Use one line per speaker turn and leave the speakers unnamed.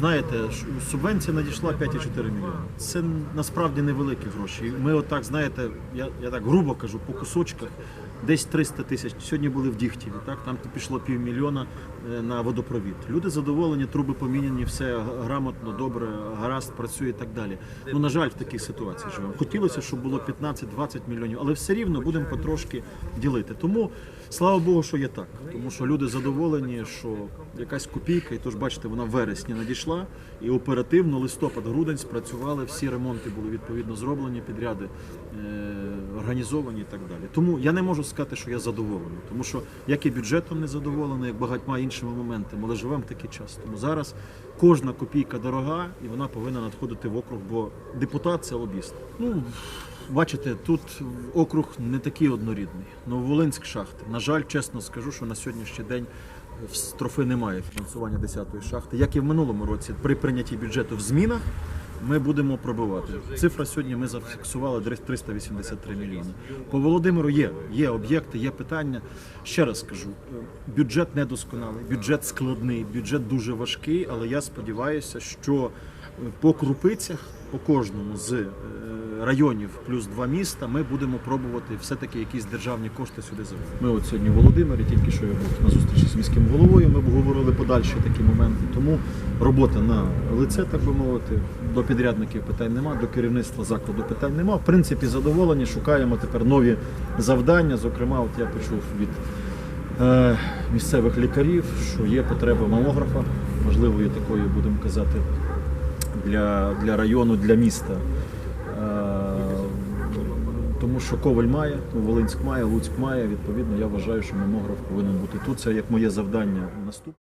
знаєте, субвенція надійшла 5,4 мільйони. Це насправді невеликі гроші. Ми отак, знаєте, я, я так грубо кажу, по кусочках. Десь 300 тисяч. Сьогодні були в Дігтіві, так там пішло півмільйона е, на водопровід. Люди задоволені, труби поміняні, все грамотно, добре, гаразд працює і так далі. Ну на жаль, в такій ситуації живемо. Хотілося, щоб було 15-20 мільйонів, але все рівно будемо потрошки ділити. Тому слава Богу, що є так. Тому що люди задоволені, що якась копійка, і тож бачите, вона в вересні надійшла, і оперативно листопад, грудень спрацювали, всі ремонти були відповідно зроблені, підряди е, організовані і так далі. Тому я не можу сказати, що я задоволений, тому що як і бюджетом не задоволений, як багатьма іншими моментами, але живемо в такий час. Тому зараз кожна копійка дорога, і вона повинна надходити в округ, бо депутат це лобіст. Ну бачите, тут округ не такий однорідний. Нововолинськ шахти. На жаль, чесно скажу, що на сьогоднішній день строфи немає фінансування 10-ї шахти, як і в минулому році. При прийнятті бюджету в змінах ми будемо пробивати. Цифра сьогодні ми зафіксували 383 мільйони. По Володимиру є, є об'єкти, є питання. Ще раз скажу, е, бюджет недосконалий, бюджет складний, бюджет дуже важкий, але я сподіваюся, що е, по крупицях, по кожному з е, районів плюс два міста, ми будемо пробувати все-таки якісь державні кошти сюди завести. Ми от сьогодні в Володимирі, тільки що я був на зустрічі з міським головою. Ми обговорили подальші такі моменти. Тому робота на лице, так би мовити, до підрядників питань нема, до керівництва закладу питань нема. В принципі, задоволені, шукаємо тепер нові завдання. Зокрема, от я почув від е, місцевих лікарів, що є потреба мамографа, можливо, і такої будемо казати для, для району, для міста. Тому що Коваль має, Волинськ має, Луцьк має. Відповідно, я вважаю, що мамограф повинен бути тут. Це як моє завдання наступне.